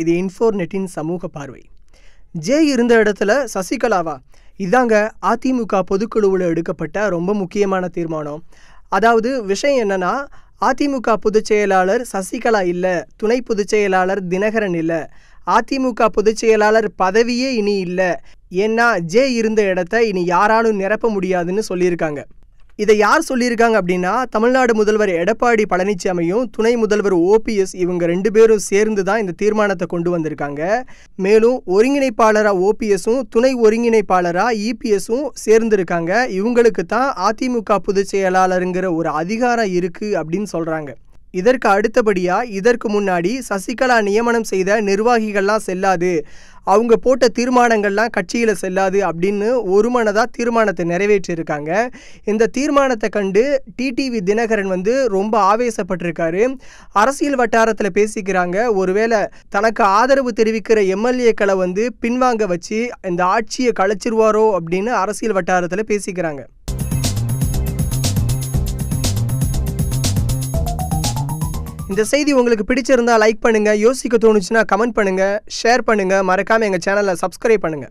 இது இன்ஃபோர்நெட்டின் சமூக பார்வை. ஜே இருந்த இடத்துல சசிகலாவா? இதாங்க அதிமுக பொதுக்குழுவில் எடுக்கப்பட்ட ரொம்ப முக்கியமான தீர்மானம். அதாவது விஷயம் என்னன்னா அதிமுக பொதுச் செயலாளர் சசிகலா இல்லை துணை பொதுச் செயலாளர் தினகரன் இல்லை அதிமுக பொதுச் செயலாளர் பதவியே இனி இல்லை. ஏன்னா ஜே இருந்த இடத்த இனி யாராலும் நிரப்ப முடியாதுன்னு சொல்லியிருக்காங்க. இதை யார் சொல்லியிருக்காங்க அப்படின்னா தமிழ்நாடு முதல்வர் எடப்பாடி பழனிசாமியும் துணை முதல்வர் ஓபிஎஸ் இவங்க ரெண்டு பேரும் சேர்ந்து தான் இந்த தீர்மானத்தை கொண்டு வந்திருக்காங்க. மேலும் ஒருங்கிணைப்பாளராக ஓபிஎஸும் துணை ஒருங்கிணைப்பாளராக இபிஎஸும் சேர்ந்திருக்காங்க. இவங்களுக்கு தான் அதிமுக பொதுச் செயலாளருங்கிற ஒரு அதிகாரம் இருக்குது அப்படின்னு சொல்கிறாங்க இதற்கு அடுத்தபடியாக இதற்கு முன்னாடி சசிகலா நியமனம் செய்த நிர்வாகிகள்லாம் செல்லாது. அவங்க போட்ட தீர்மானங்கள்லாம் கட்சியில் செல்லாது அப்படின்னு ஒருமனதாக தீர்மானத்தை நிறைவேற்றியிருக்காங்க இந்த தீர்மானத்தை கண்டு டிடிவி தினகரன் வந்து ரொம்ப ஆவேசப்பட்டிருக்காரு. அரசியல் வட்டாரத்தில் பேசிக்கிறாங்க. ஒருவேளை தனக்கு ஆதரவு தெரிவிக்கிற எம்எல்ஏக்களை வந்து பின்வாங்க வச்சு இந்த ஆட்சியை கலைச்சிருவாரோ அப்படின்னு அரசியல் வட்டாரத்தில் பேசிக்கிறாங்க. இந்த செய்தி உங்களுக்கு பிடிச்சிருந்தா லைக் பண்ணுங்க. யோசிக்க தோணுச்சுன்னா கமெண்ட் பண்ணுங்க. ஷேர் பண்ணுங்க. மறக்காம எங்க சேனலை சப்ஸ்கிரைப் பண்ணுங்க.